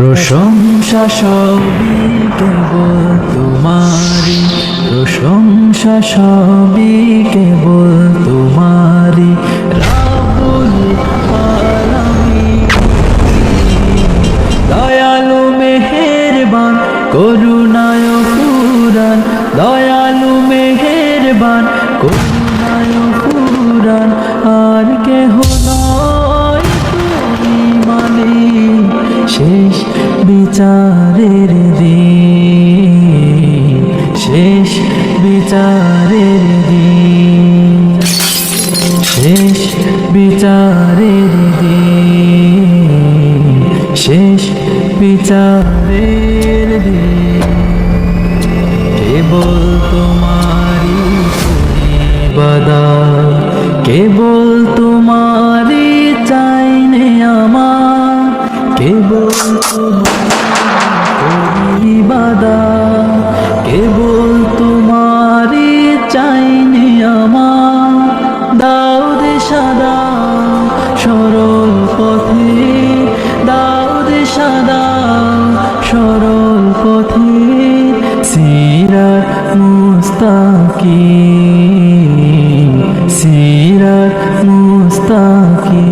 প্রশংসা সবই কেবল তোমারি প্রশংসা সবই কেবল তোমারি রাবুল দয়ালু মেহেরবান, করুণায় পুরাণ। দয়ালু মেহেরবান, করুণায় পুরাণ। আর কেহ বিচারের দিন, শেষ বিচারের দিন, শেষ বিচারের দিন, শেষ বিচারের কেবল তোমারি বাদা কেবল তোমারি চাইনে আমার, কেবল তোমারি বাদা কেবল তোমারি চাইনে আমার। দাও দে সাদা, সরল পথে। দাও দে সাদা, সরল পথে। সিরাত মুস্তাকি সিরাত মুস্তাকি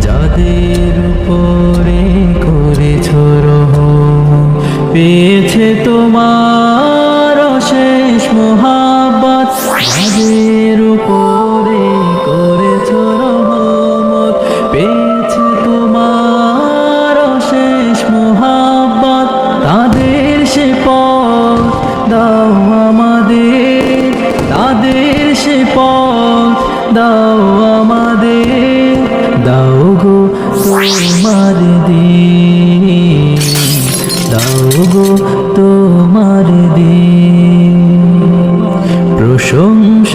যাদের উপরে শেষ মোহাব্বত উপরে করেছ রহমত। পেয়েছে তোমার শেষ মোহাব্বত। তাদের সে পথ দাও আমাদের, তাদের সে পথ দাও আমাদের। দাও গো তোমার দিন, দাও গো তোমার দিন।